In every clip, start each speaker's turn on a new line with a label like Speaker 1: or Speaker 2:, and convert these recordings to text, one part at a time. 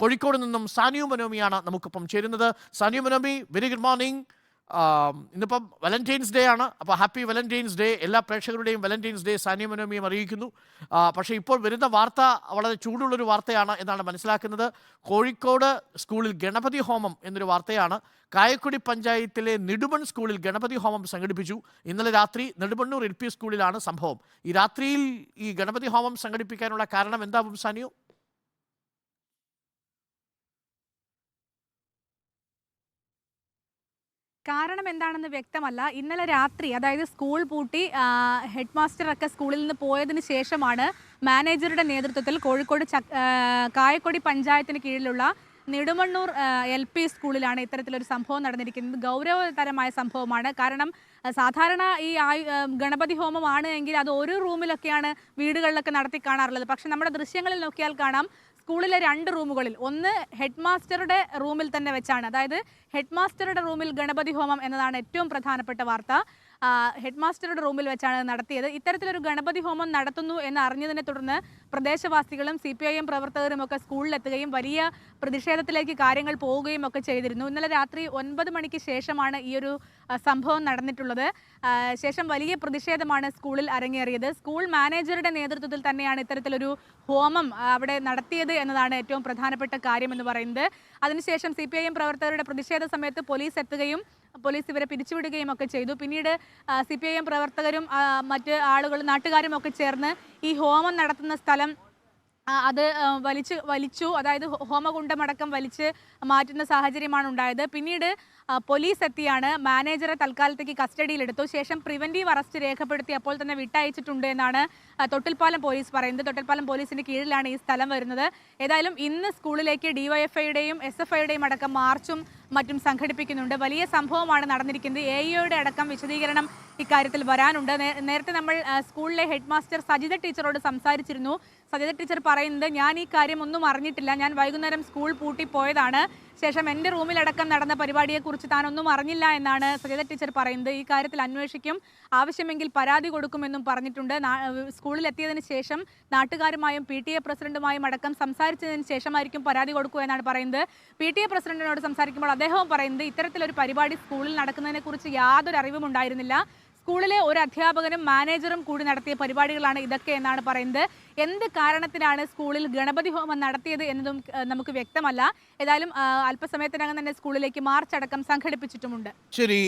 Speaker 1: കോഴിക്കോട് നിന്നും സാനിയു മനോമിയാണ് നമുക്കിപ്പം ചേരുന്നത്. Saniyu Manomi very good morning ഇന്നിപ്പം വലന്റൈൻസ് ഡേ ആണ്. അപ്പോൾ ഹാപ്പി വലന്റൈൻസ് ഡേ എല്ലാ പ്രേക്ഷകരുടെയും വലന്റൈൻസ് ഡേ സാനിയ മനോമിയും അറിയിക്കുന്നു. പക്ഷേ ഇപ്പോൾ വരുന്ന വാർത്ത വളരെ ചൂടുള്ളൊരു വാർത്തയാണ് എന്നാണ് മനസ്സിലാക്കുന്നത്. കോഴിക്കോട് സ്കൂളിൽ ഗണപതി ഹോമം എന്നൊരു വാർത്തയാണ്. കായക്കുടി പഞ്ചായത്തിലെ നെടുമൺ സ്കൂളിൽ ഗണപതി ഹോമം സംഘടിപ്പിച്ചു. ഇന്നലെ രാത്രി നെടുമണ്ണൂർ എൽ സ്കൂളിലാണ് സംഭവം. ഈ രാത്രിയിൽ ഈ ഗണപതി ഹോമം സംഘടിപ്പിക്കാനുള്ള കാരണം എന്താവും സാനിയോ?
Speaker 2: കാരണം എന്താണെന്ന് വ്യക്തമല്ല. ഇന്നലെ രാത്രി അതായത് സ്കൂൾ പൂട്ടി ഹെഡ് മാസ്റ്ററൊക്കെ സ്കൂളിൽ നിന്ന് പോയതിന് ശേഷമാണ് മാനേജറുടെ നേതൃത്വത്തിൽ കോഴിക്കോട് കായക്കൊടി പഞ്ചായത്തിന് കീഴിലുള്ള നെടുമണ്ണൂർ എൽ പി സ്കൂളിലാണ് ഇത്തരത്തിലൊരു സംഭവം നടന്നിരിക്കുന്നത്. ഗൗരവതരമായ സംഭവമാണ്. കാരണം സാധാരണ ഈ ആയു ഗണപതി ഹോമമാണ് എങ്കിൽ അത് ഒരു റൂമിലൊക്കെയാണ് വീടുകളിലൊക്കെ നടത്തി കാണാറുള്ളത്. പക്ഷെ നമ്മുടെ ദൃശ്യങ്ങളിൽ നോക്കിയാൽ കാണാം സ്കൂളിലെ രണ്ട് റൂമുകളിൽ ഒന്ന് ഹെഡ് മാസ്റ്ററുടെ റൂമിൽ തന്നെ വെച്ചാണ്. അതായത് ഹെഡ് മാസ്റ്ററുടെ റൂമിൽ ഗണപതി ഹോമം എന്നതാണ് ഏറ്റവും പ്രധാനപ്പെട്ട വാർത്ത. ഹെഡ് മാസ്റ്ററുടെ റൂമിൽ വെച്ചാണ് നടത്തിയത്. ഇത്തരത്തിലൊരു ഗണപതി ഹോമം നടത്തുന്നു എന്ന് അറിഞ്ഞതിനെ തുടർന്ന് പ്രദേശവാസികളും സി പി ഐ എം പ്രവർത്തകരും ഒക്കെ സ്കൂളിലെത്തുകയും വലിയ പ്രതിഷേധത്തിലേക്ക് കാര്യങ്ങൾ പോവുകയും ഒക്കെ ചെയ്തിരുന്നു. ഇന്നലെ രാത്രി ഒൻപത് മണിക്ക് ശേഷമാണ് ഈ ഒരു സംഭവം നടന്നിട്ടുള്ളത്. ശേഷം വലിയ പ്രതിഷേധമാണ് സ്കൂളിൽ അരങ്ങേറിയത്. സ്കൂൾ മാനേജറുടെ നേതൃത്വത്തിൽ തന്നെയാണ് ഇത്തരത്തിലൊരു ഹോമം അവിടെ നടത്തിയത് എന്നതാണ് ഏറ്റവും പ്രധാനപ്പെട്ട കാര്യം എന്ന് പറയുന്നത്. അതിനുശേഷം സി പി ഐ എം പ്രവർത്തകരുടെ പ്രതിഷേധ സമയത്ത് പോലീസ് എത്തുകയും പോലീസ് ഇവരെ പിരിച്ചുവിടുകയും ഒക്കെ ചെയ്തു. പിന്നീട് സി പി ഐ എം പ്രവർത്തകരും മറ്റ് ആളുകളും നാട്ടുകാരും ഒക്കെ ചേർന്ന് ഈ ഹോമം നടത്തുന്ന സ്ഥലം അത് വലിച്ചു വലിച്ചു അതായത് ഹോമകുണ്ടമടക്കം വലിച്ച് മാറ്റുന്ന സാഹചര്യമാണ് ഉണ്ടായത്. പിന്നീട് പോലീസ് എത്തിയാണ്. മാനേജറെ തൽക്കാലത്തേക്ക് കസ്റ്റഡിയിലെടുത്തു. ശേഷം പ്രിവന്റീവ് അറസ്റ്റ് രേഖപ്പെടുത്തി അപ്പോൾ തന്നെ വിട്ടയച്ചിട്ടുണ്ട് എന്നാണ് തൊട്ടിൽപ്പാലം പോലീസ് പറയുന്നത്. തൊട്ടിൽപ്പാലം പോലീസിന്റെ കീഴിലാണ് ഈ സ്ഥലം വരുന്നത്. ഏതായാലും ഇന്ന് സ്കൂളിലേക്ക് ഡിവൈഎഫ്ഐയുടെയും എസ് എഫ് ഐയുടെയും അടക്കം മാർച്ചും മറ്റും സംഘടിപ്പിക്കുന്നുണ്ട്. വലിയ സംഭവമാണ് നടന്നിരിക്കുന്നത്. എ ഇയുടെ അടക്കം വിശദീകരണം ഇക്കാര്യത്തിൽ വരാനുണ്ട്. നേരത്തെ നമ്മൾ സ്കൂളിലെ ഹെഡ് മാസ്റ്റർ സജിത ടീച്ചറോട് സംസാരിച്ചിരുന്നു. സജിത ടീച്ചർ പറയുന്നത് ഞാൻ ഈ കാര്യം ഒന്നും അറിഞ്ഞിട്ടില്ല. ഞാൻ വൈകുന്നേരം സ്കൂൾ പൂട്ടി പോയതാണ് ശേഷം എന്റെ റൂമിലടക്കം നടന്ന പരിപാടിയെക്കുറിച്ച് താനൊന്നും അറിഞ്ഞില്ല എന്നാണ് സജിത ടീച്ചർ പറയുന്നത്. ഈ കാര്യത്തിൽ അന്വേഷിക്കും. ആവശ്യമെങ്കിൽ പരാതി കൊടുക്കുമെന്നും പറഞ്ഞിട്ടുണ്ട്. സ്കൂളിൽ എത്തിയതിന് ശേഷം നാട്ടുകാരുമായും പി ടി എ പ്രസിഡന്റുമായും അടക്കം സംസാരിച്ചതിന് ശേഷമായിരിക്കും പരാതി കൊടുക്കുക എന്നാണ് പറയുന്നത്. പി ടി എ പ്രസിഡന്റിനോട് സംസാരിക്കുമ്പോൾ അദ്ദേഹവും പറയുന്നത് ഇത്തരത്തിലൊരു പരിപാടി സ്കൂളിൽ നടക്കുന്നതിനെ കുറിച്ച് യാതൊരു അറിവും ഉണ്ടായിരുന്നില്ല. സ്കൂളിലെ ഒരു അധ്യാപകനും മാനേജറും കൂടി നടത്തിയ പരിപാടികളാണ് ഇതൊക്കെ എന്നാണ് പറയുന്നത്. എന്ത് കാരണത്തിനാണ് സ്കൂളിൽ ഗണപതി ഹോമം നടത്തിയത് എന്നതും നമുക്ക് വ്യക്തമല്ല. ഏതായാലും അല്പസമയത്തിനകം തന്നെ സ്കൂളിലേക്ക് മാർച്ച് അടക്കം സംഘടിപ്പിച്ചിട്ടുമുണ്ട്.
Speaker 1: ശരി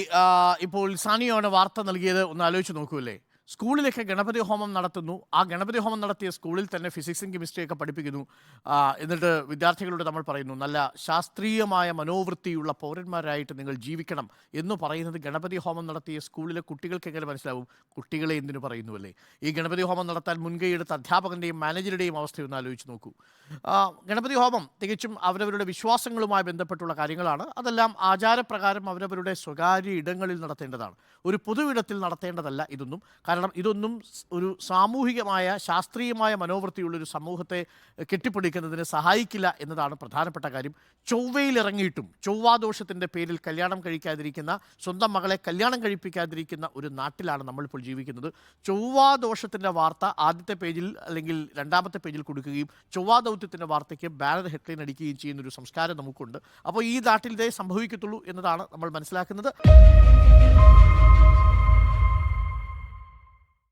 Speaker 1: ഇപ്പോൾ സാനിയാണ് വാർത്ത നൽകിയത്. ഒന്ന് ആലോചിച്ച് നോക്കൂല്ലേ സ്കൂളിലേക്ക് ഗണപതി ഹോമം നടത്തുന്നു. ആ ഗണപതി ഹോമം നടത്തിയ സ്കൂളിൽ തന്നെ ഫിസിക്സും കെമിസ്ട്രിയൊക്കെ പഠിപ്പിക്കുന്നു. എന്നിട്ട് വിദ്യാർത്ഥികളോട് നമ്മൾ പറയുന്നു നല്ല ശാസ്ത്രീയമായ മനോവൃത്തിയുള്ള പൗരന്മാരായിട്ട് നിങ്ങൾ ജീവിക്കണം എന്ന് പറയുന്നത് ഗണപതി ഹോമം നടത്തിയ സ്കൂളിലെ കുട്ടികൾക്ക് എങ്ങനെ മനസ്സിലാവും? കുട്ടികളെ എന്തിനു പറയുന്നു അല്ലേ? ഈ ഗണപതി ഹോമം നടത്താൻ മുൻകൈയെടുത്ത അധ്യാപകന്റെയും മാനേജറുടെയും അവസ്ഥയൊന്ന് ആലോചിച്ച് നോക്കൂ. ഗണപതി ഹോമം തികച്ചും അവരവരുടെ വിശ്വാസങ്ങളുമായി ബന്ധപ്പെട്ടുള്ള കാര്യങ്ങളാണ്. അതെല്ലാം ആചാരപ്രകാരം അവരവരുടെ സ്വകാര്യ ഇടങ്ങളിൽ നടത്തേണ്ടതാണ്. ഒരു പൊതുവിടത്തിൽ നടത്തേണ്ടതല്ല ഇതൊന്നും. കാരണം ഇതൊന്നും ഒരു സാമൂഹികമായ ശാസ്ത്രീയമായ മനോവൃത്തിയുള്ളൊരു സമൂഹത്തെ കെട്ടിപ്പിടിക്കുന്നതിന് സഹായിക്കില്ല എന്നതാണ് പ്രധാനപ്പെട്ട കാര്യം. ചൊവ്വയിലിറങ്ങിയിട്ടും ചൊവ്വാദോഷത്തിന്റെ പേരിൽ കല്യാണം കഴിക്കാതിരിക്കുന്ന സ്വന്തം മകളെ കല്യാണം കഴിപ്പിക്കാതിരിക്കുന്ന ഒരു നാട്ടിലാണ് നമ്മളിപ്പോൾ ജീവിക്കുന്നത്. ചൊവ്വാദോഷത്തിന്റെ വാർത്ത ആദ്യത്തെ പേജിൽ അല്ലെങ്കിൽ രണ്ടാമത്തെ പേജിൽ കൊടുക്കുകയും ചൊവ്വാദൗത്യത്തിന്റെ വാർത്തയ്ക്ക് ബാനർ ഹെഡ്ലൈൻ അടിക്കുകയും ചെയ്യുന്ന ഒരു സംസ്കാരം നമുക്കുണ്ട്. അപ്പോൾ ഈ നാട്ടിൽ ഇതേ സംഭവിക്കത്തുള്ളൂ എന്നതാണ് നമ്മൾ മനസ്സിലാക്കുന്നത്.